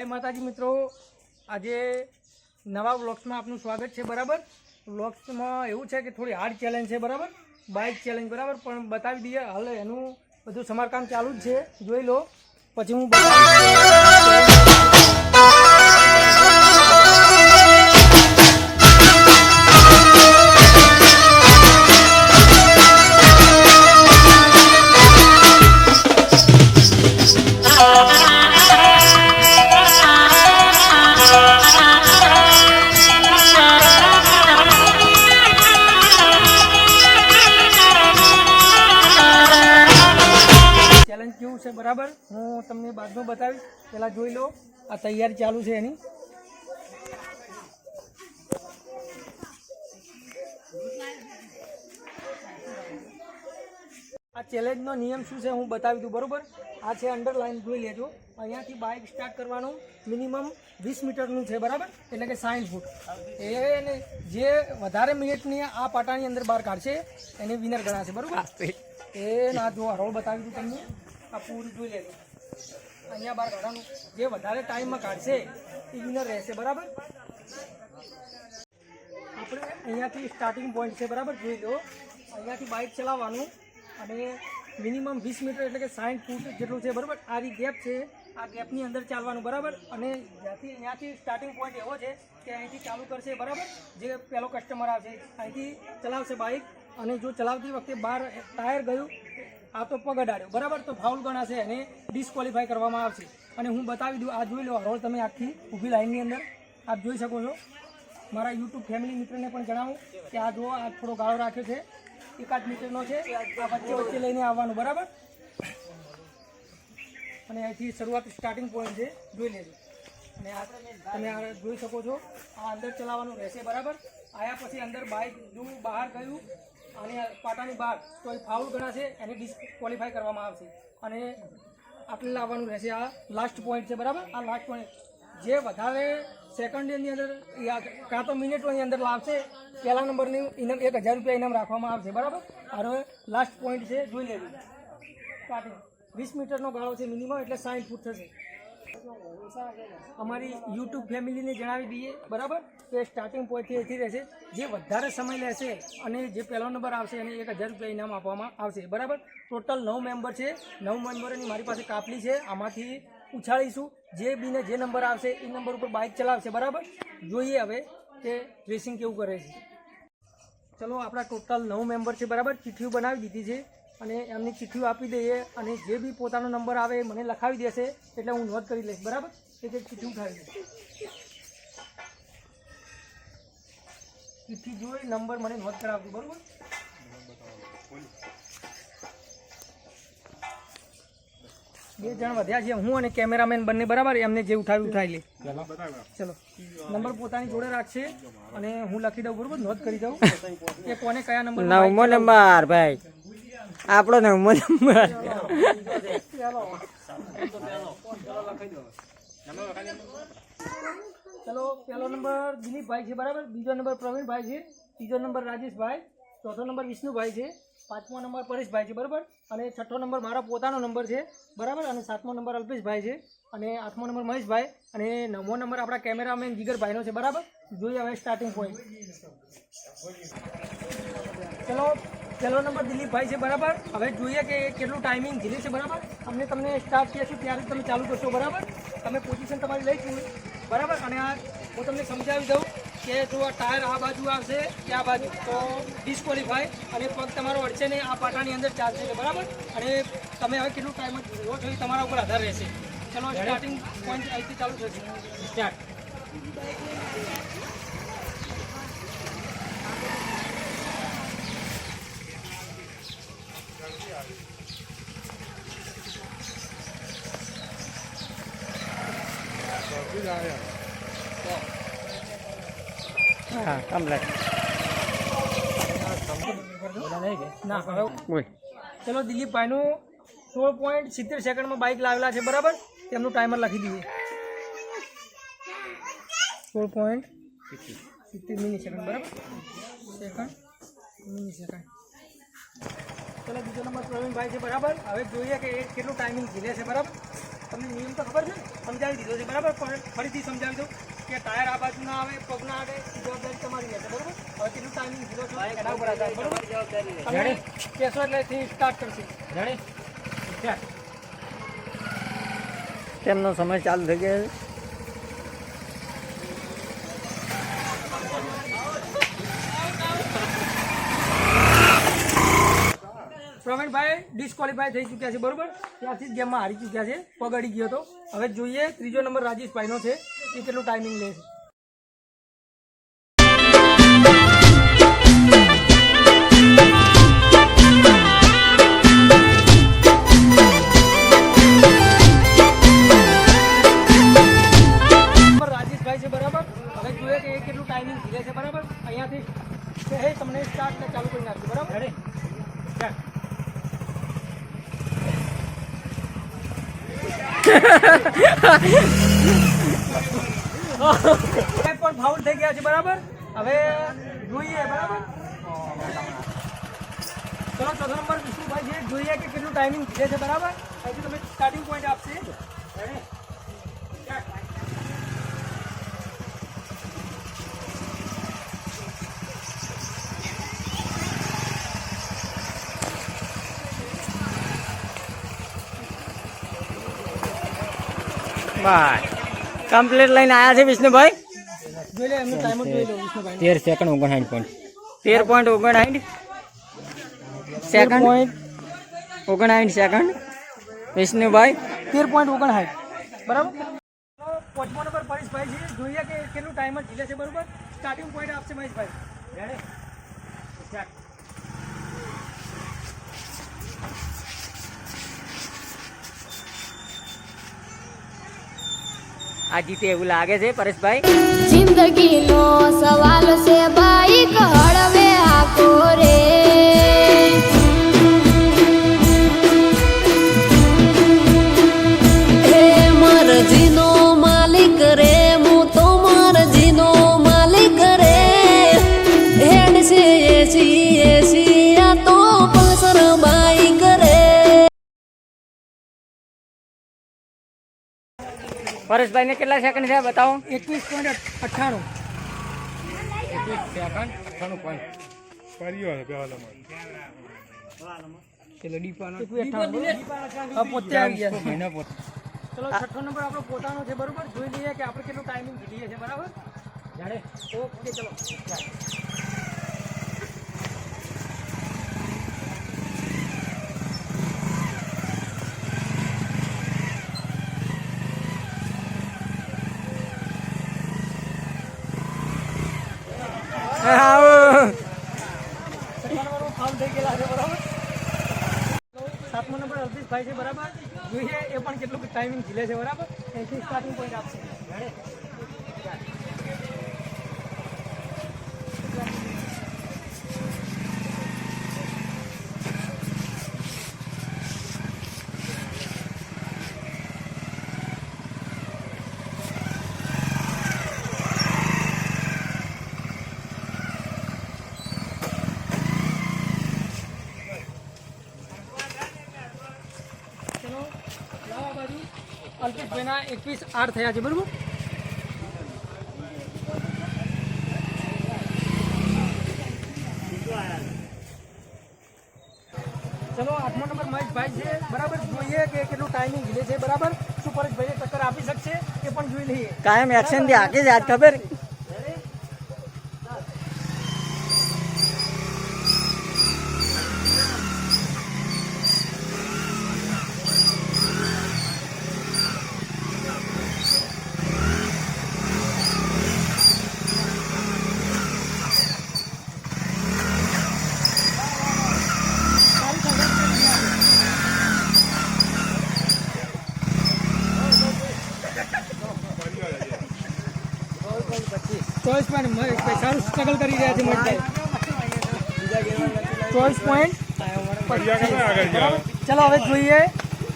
જય માતાજી મિત્રો. આજે નવા વ્લોગ્સમાં આપનું સ્વાગત છે, બરાબર? વ્લોગ્સમાં એવું છે કે થોડી હાર્ડ ચેલેન્જ છે, બરાબર? બાઇક ચેલેન્જ બરાબર? પણ બતાવી દઈએ, હાલ એનું બધું સમારકામ ચાલુ જ છે. જોઈ લો. પછી હું છે બરાબર? હું તમને બાદમાં બતાવીશ. પહેલાં જોઈ લો આ તૈયારી ચાલુ છે એની. આ ચેલેન્જનો નિયમ શું છે હું બતાવી દઉં બરોબર? આ છે અંડરલાઇન જોઈ લેજો. અહીંયાથી બાઇક સ્ટાર્ટ કરવાનું મિનિમમ વીસ મીટરનું છે બરાબર? એટલે કે સાઠ ફૂટ. એને જે વધારે મિનિટની આ પાટાની અંદર બહાર કાઢશે એને વિનર ગણાશે બરાબર? એ ના જો હરોળ બતાવી દઉં તમને. આ પૂરું જોઈ લેજો. અહીંયા બહાર કાઢવાનું. જે વધારે ટાઈમમાં કાઢશે, એ વિનર રહેશે, બરાબર? આપણે અહીંયાથી સ્ટાર્ટિંગ પોઈન્ટ છે, બરાબર? જોઈ લો. અહીંયાથી બાઇક ચલાવવાનું અને મિનિમમ વીસ મીટર એટલે કે સાઠ ફૂટ જેટલું છે, બરાબર? આ ગેપ છે. આ ગેપની અંદર ચાલવાનું, બરાબર? અને જ્યાંથી અહીંયાથી સ્ટાર્ટિંગ પોઈન્ટ એવો છે કે અહીંથી ચાલુ કરશે, બરાબર? જે પહેલો કસ્ટમર આવશે, અહીંથી ચલાવશે બાઇક અને જો ચલાવતી વખતે બહાર ટાયર ગયું આ તો પગડાડ્યો બરાબર? તો ફાઉલ ગણાશે અને ડિસ્કવોલિફાય કરવામાં આવશે. અને હું બતાવી દઉં, આ જોઈ લો રોલ તમે આખી ઊભી લાઈનની અંદર આપ જોઈ શકો છો. મારા યુટ્યુબ ફેમિલી મિત્રને પણ જણાવું કે આ જો આ થોડો ગાળો રાખ્યો છે. એકાદ મીટરનો છે. આ વચ્ચે વચ્ચે લઈને આવવાનું, બરાબર? અને અહીંથી શરૂઆત સ્ટાર્ટિંગ પોઈન્ટ છે. જોઈ લેજો. અને આ તમે આ જોઈ શકો છો. આ અંદર ચલાવવાનું રહેશે, બરાબર? આયા પછી અંદર બાઇક જો બહાર ગયું. અને પાટાની બહાર તો એ ફાઉલ ગણાશે એને ડિસ્ક્વોલિફાય કરવામાં આવશે. અને આપણે લાવવાનું રહેશે આ લાસ્ટ પોઈન્ટ છે, બરાબર? આ લાસ્ટ પોઈન્ટ જે વધારે સેકન્ડની અંદર કાં તો મિનિટોની અંદર લાવશે, પહેલા નંબરની ઇનામ એક હજાર રૂપિયા ઇનામ રાખવામાં આવશે, બરાબર? હવે લાસ્ટ પોઈન્ટ છે, જોઈ લેવું વીસ મીટરનો ગાળો છે મિનિમમ એટલે સાઠ ફૂટ થશે. અમારી યુટ્યુબ ફેમિલીને જણાવી દઈએ, બરાબર? કે સ્ટાર્ટિંગ પોઈન્ટથી એથી રહેશે. જે વધારે સમય લેશે અને જે પહેલો નંબર આવશે, એને એક હજાર રૂપિયા ઇનામ આપવામાં આવશે, બરાબર? ટોટલ નવ મેમ્બર છે. નવ મેમ્બરની મારી પાસે કાપલી છે. આમાંથી ઉછાળીશું. જે બીને જે નંબર આવશે, એ નંબર ઉપર બાઇક ચલાવશે, બરાબર? જોઈએ હવે કે રેસિંગ કેવું કરે છે. ચલો, આપણા ટોટલ નવ મેમ્બર છે, બરાબર? ચિઠ્ઠીઓ બનાવી દીધી છે. અને એમની ચિઠ્ઠીઓ આપી દઈએ અને જે બી પોતાનો નંબર આવે એ મને લખાવી દેશે એટલે હું નોંધ કરી લઈશ બરાબર? એ જે ચિઠ્ઠી ઉઠાવી દઈશ. ચિઠ્ઠી જોઈ નંબર મને નોંધ કરાવજો બરાબર? બે જણ વધ્યા છે હું અને કેમેરામેન બંને બરાબર? એમને જે ઉઠાવી ઉઠાવી લે ચલો. નંબર પોતાની જોડે રાખશે અને હું લખી દઉં બરોબર? નોંધ કરી દઉં. કે કોને કયા નંબર નવમો નંબર ભાઈ. આપણો ને ચલો, પહેલો નંબર દિલીપભાઈ છે, બરાબર? બીજો નંબર પ્રવીણભાઈ છે, ત્રીજો નંબર રાજેશભાઈ, ચોથો નંબર વિષ્ણુભાઈ છે, પાંચમો નંબર પરેશભાઈ છે, બરાબર? અને છઠ્ઠો નંબર મારો પોતાનો નંબર છે, બરાબર? અને સાતમો નંબર અલ્પેશભાઈ છે, અને આઠમો નંબર મહેશભાઈ, અને નવમો નંબર આપણા કેમેરામેન જીગરભાઈનો છે, બરાબર? જોઈએ હવે સ્ટાર્ટિંગ પોઈન્ટ ચલો પહેલો નંબર દિલીપભાઈ છે બરાબર? હવે જોઈએ કે કેટલું ટાઈમિંગ ધીરે છે બરાબર? અમને તમને સ્ટાર્ટ થયા છે ત્યારે તમે ચાલુ કરશો બરાબર? તમે પોઝિશન તમારી લઈ છું બરાબર? અને આ હું તમને સમજાવી દઉં કે જો આ ટાયર આ બાજુ આવશે કે આ બાજુ તો ડિસ્કોલિફાય અને પગ તમારો અડશે ને આ પાટાની અંદર ચાલશે બરાબર? અને તમે હવે કેટલું ટાઈમ જુઓ છો એ તમારા ઉપર આધાર રહેશે. ચલો સ્ટાર્ટિંગ પોઈન્ટ અહીંથી ચાલુ થશે સ્ટાર્ટ હા કમ્પ્લેટ ના ચલો દિલીપભાઈનું સોળ પોઈન્ટ સિત્તેર સેકન્ડમાં બાઇક લાવેલા છે બરાબર? તેમનું ટાઈમર લખી દઈએ. સોળ પોઈન્ટ સિત્તેર મિનિટ સેકન્ડ બરાબર? સેકન્ડ મિનિટ સેકન્ડ ચલો બીજો નંબર પ્રવીણભાઈ છે બરાબર? હવે જોઈએ કે એ કેટલું ટાઈમિંગ ઝીલે છે બરાબર? તમને નિયમ તો ખબર છે? ને સમજાવી દીધો છે બરાબર? પણ ફરીથી સમજાવી દઉં. કે ટાયર આ બાજુ ના આવે પગ ના આવે જવાબદારી તમારી રહેશે બરોબર? હવે કેટલું ટાઈમિંગ દીધો છો. એના ઉપર આધાર જવાબદારી તમે કેસો એટલે થી સ્ટાર્ટ કરશે. તેમનો સમય ચાલુ થઈ ગયો છે? પ્રવીણભાઈ ડિસ્કવોલિફાય થઈ ચૂક્યા છે બરોબર? ત્યાંથી જ ગેમમાં હારી ચૂક્યા છે. પગ અડી ગયો હતો. હવે જોઈએ ત્રીજો નંબર રાજેશભાઈનો છે. કેટલું ટાઈમિંગ લે છે નંબર રાજેશભાઈ છે પણ ફાઉલ થઈ ગયા છે બરાબર હવે જોઈએ બરાબર ચલો ચોથો નંબર વિષ્ણુભાઈ છે જોઈએ કે કેટલું ટાઈમિંગ ધીરે છે બરાબર અહીંથી તમે સ્ટાર્ટિંગ પોઈન્ટ આપશે Ready? કમ્પ્લીટ લઈને આવ્યા છે વિષ્ણુભાઈ. જોઈ લે એમનું ટાઈમર જોઈ લો વિષ્ણુભાઈ તેર સેકન્ડ ઓગણસાઠ પોઈન્ટ તેર પોઈન્ટ ઓગણસાઠ. સેકન્ડ પોઈન્ટ ઓગણસાઠ સેકન્ડ વિષ્ણુભાઈ. તેર પોઈન્ટ ઓગણસાઠ. બરાબર? પાંચમો નંબર પરેશભાઈ છે જોઈએ કે કેટલું ટાઈમ ઝીલે છે બરોબર સ્ટાર્ટિંગ પોઈન્ટ આપશે મહેશભાઈ Ready? આ જીતે એવું લાગે છે પરેશભાઈ. જિંદગીનો સવાલ છે બાઈક હળવે આખો રે પરેશભાઈ ને કેટલા સેકન્ડ છે બતાવો? એકવીસ પોઈન્ટ અઠ્ઠાણું. એકવીસ અઠ્ઠાણું હા, પોતે આવી ગયા ચલો છઠ્ઠો નંબર આપણો પોતાનો છે બરોબર? જોઈ લઈએ કે આપણે કેટલું ટાઈમિંગ ઘટીએ છે બરાબર? જાણે. ઓકે ચલો આવો. છઠ્ઠા નંબરમાં ફાઉલ થઈ ગયેલા છે બરાબર સાતમો અલ્પેશભાઈ છે, બરાબર? જોઈએ, એ પણ કેટલું ટાઈમિંગ ઝીલે છે, બરાબર? એથી સ્ટાર્ટિંગ પોઈન્ટ આપશે ચલો લાવો આ બાજુ અલ્પેશભાઈના એકવીસ આઠ થયા છે, બરાબર? ચલો, આઠમો નંબર મહેશભાઈ છે, બરાબર? જોઈએ કે કેટલું ટાઈમિંગ લે છે, બરાબર? શું પરેશભાઈને ટક્કર આપી શકશે એ પણ જોઈ લઈએ. કાયમ એક્શનથી હાકે જ આજ ખબર ચોવીસ પોઈન્ટ મહેશભાઈ સારું સ્ટ્રગલ કરી રહ્યા છે મહેશભાઈ ચોવીસ પોઈન્ટ ચલો હવે જોઈએ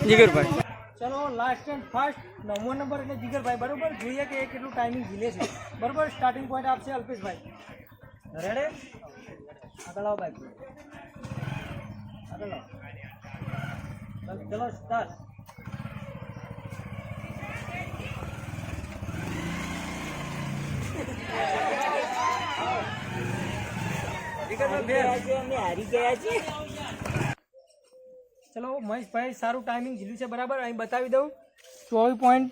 જીગરભાઈ ચલો લાસ્ટ એન્ડ ફાસ્ટ નવમો નંબર એટલે જીગરભાઈ બરોબર જોઈએ કે એ કેટલું ટાઈમિંગ ઝીલે છે બરોબર સ્ટાર્ટિંગ પોઈન્ટ આપશે અલ્પેશભાઈ રેડે આગળ આવો બાઈક આગળ આવો ચલો સ્ટાર્ટ હારી ગયા છે ચલો મહેશભાઈ સારું ટાઈમિંગ ઝીલ્યું છે બરાબર? અહીં બતાવી દઉં. ચોવીસ પોઈન્ટ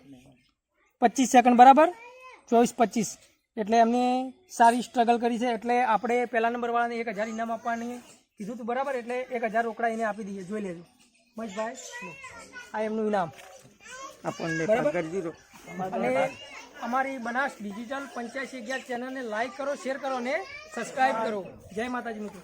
પચીસ સેકન્ડ બરાબર? ચોવીસ પચીસ. એટલે એમને સારી સ્ટ્રગલ કરી છે. એટલે આપણે પહેલા નંબરવાળાને એક હજાર ઇનામ આપવાની કીધું હતું બરાબર? એટલે એક હજાર રોકડા એને આપી દઈએ. જોઈ લેજો. મહેશભાઈ. આ એમનું ઇનામ. આપણને અને અમારી બનાસ ડિજિટલ પંચ્યાસી અગિયાર ચેનલને લાઈક કરો શેર કરો અને સબસ્ક્રાઈબ કરો. જય માતાજી મિત્રો.